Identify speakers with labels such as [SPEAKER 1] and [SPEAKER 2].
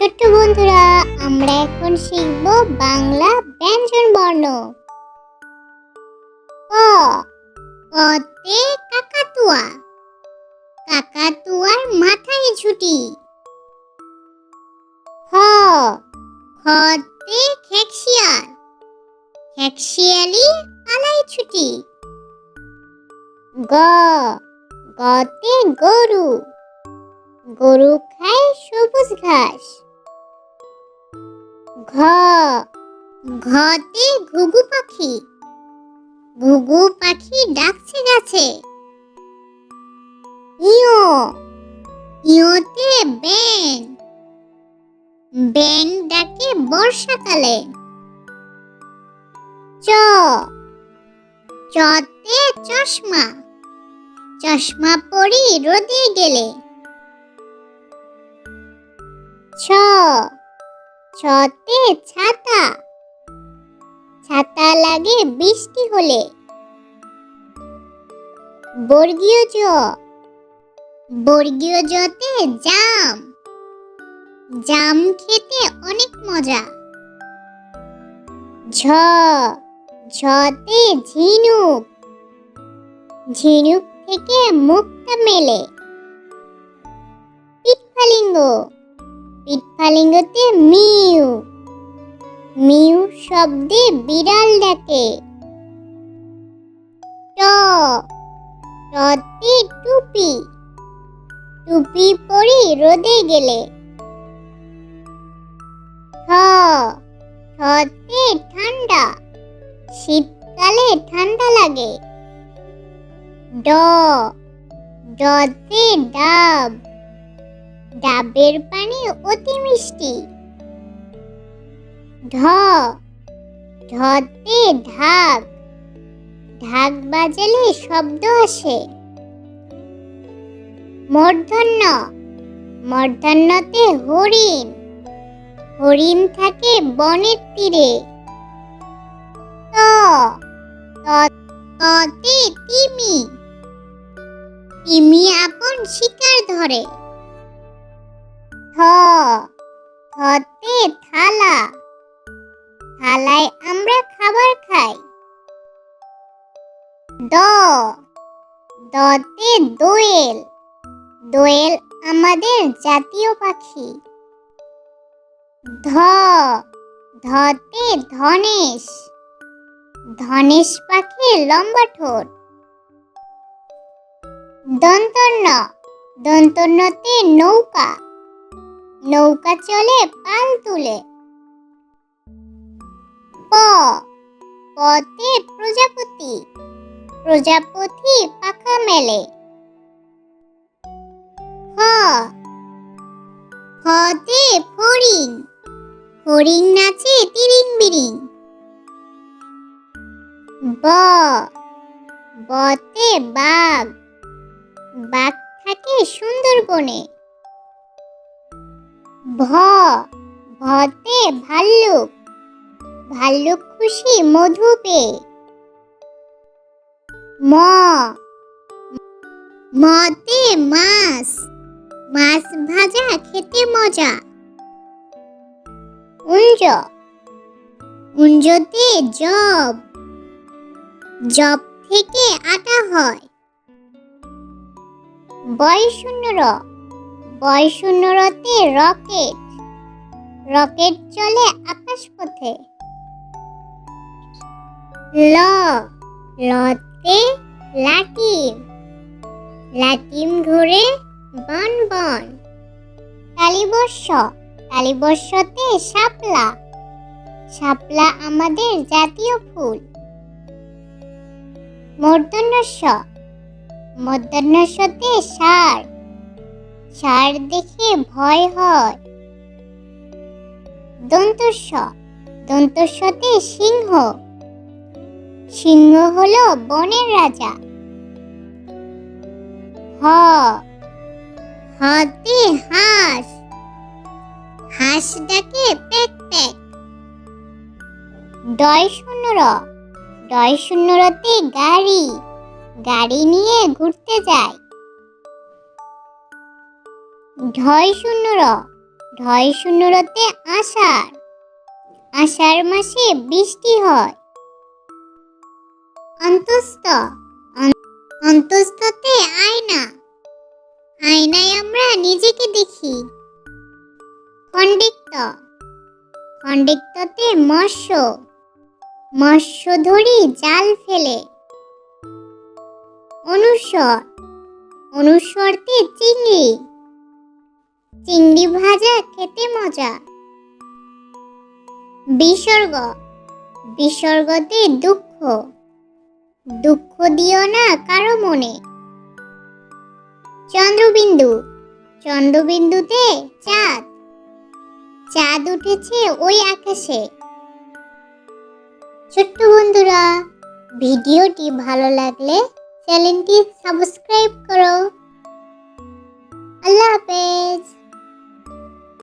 [SPEAKER 1] ছোট্ট বন্ধুরা, আমরা এখন শিখব বাংলা ব্যঞ্জন বর্ণ। ক কতে কাকাতুয়া। কাকাতুয়ার মাথায় ঝুটি। খ খতে খেকশিয়াল। খেকশিয়ালি পালায় ছুটি। গ, গতে গরু। গরু খায় সবুজ ঘাস। ঘ। ঘতে ঘুঘু পাখি। ঘুঘু পাখি ডাকছে গাছে। ইয়ো। ইয়োতে ব্যাং ব্যাং ডাকে বর্ষাকালে। চ। চতে চশমা। চশমা পরি রোদে গেলে। ছ। ছতে ছাতা। ছাতা লাগে বৃষ্টি হলে। বর্গীয় জ। বর্গীয় জতে জাম। জাম খেতে অনেক মজা। ঝ। ঝতে ঝিনুক। ঝিনুক থেকে মুক্তা মেলে। পিটফালিঙ্গ পিটফালিঙ্গতে মিউ। মিউ শব্দে বিড়াল ডাকে। ট। টতে টুপি। টুপি পরি রোদে গেলে। ঠ। ঠতে ঠান্ডা। শীতকালে ঠান্ডা লাগে। ড। ডতে ডাব। ডাবের পানি অতি মিষ্টি। ঢ ঢতে ঢাক। ঢাক বাজালে শব্দ আসে। মূর্ধন্য, মূর্ধন্যতে হরিণ। হরিণ থাকে বনের তীরে। ত ততে তিমি। তিমি আপন শিকার ধরে। থতে থালা। থালায় আমরা খাবার খাই। দ। দতে দোয়েল। দোয়েল আমাদের জাতীয় পাখি। ধ। ধতে ধনেশ। ধনেশ পাখির লম্বা ঠোঁট। দন্তন্য দন্তন্যতে নৌকা। নৌকা চলে পাল তুলে। প। পতে প্রজাপতি। প্রজাপতি পাখা মেলে। হ। হতে ফড়িং। ফড়িং নাচে তিরিং বিরিং ব। বতে বাঘ। বাঘ থাকে সুন্দরবনে। ভ, ভতে ভাল্লুক ভাল্লুক খুশি মধু পেয়ে ম, মতে মাছ মাছ ভাজা খেতে মজা। উঞ্জ, উঞ্জতে জব জব থেকে আটা হয়। বয় শূন্য র বয় শূন্য রতে রকেট। রকেট চলে আকাশ পথে ল, লতে লাটিম। লাটিম ধরে বন বন। কালীবর্ষ, কালীবর্ষতে শাপলা। শাপলা আমাদের জাতীয় ফুল। মূর্ধন্যস্য মধ্যাহ্নস্যতে সার সার দেখে ভয় হয়। দন্তস্য দন্তস্যতে সিংহ। সিংহ হলো বনের রাজা। হ, হাতে, হাঁস। হাঁস ডাকে প্যাক প্যাক ডয় শূন্য র ডয় শূন্য গাড়ি। গাড়ি নিয়ে ঘুরতে যায়। ঢয় শূন্য ঢয় শূন্যরতে আষাঢ়। আষাঢ় মাসে বৃষ্টি হয়। অন্তস্থ, অন- অন্তস্থতে আয়না। আয়নায় আমরা নিজেকে দেখি। খণ্ডিক্ত খণ্ডিক্ততে মৎস্য। মৎস্য ধরি জাল ফেলে। অনুস্বর অনুস্বরতে চিংড়ি। চিংড়ি ভাজা খেতে মজা। বিসর্গ। বিসর্গতে দুঃখ। দুঃখ দিও না কারও মনে। চন্দ্রবিন্দু। চন্দ্রবিন্দুতে চাঁদ। চাঁদ উঠেছে ওই আকাশে। ছোট্ট বন্ধুরা, ভিডিওটি ভালো লাগলে চ্যানেলটি সাবস্ক্রাইব করো। আল্লাহ হাফেজ।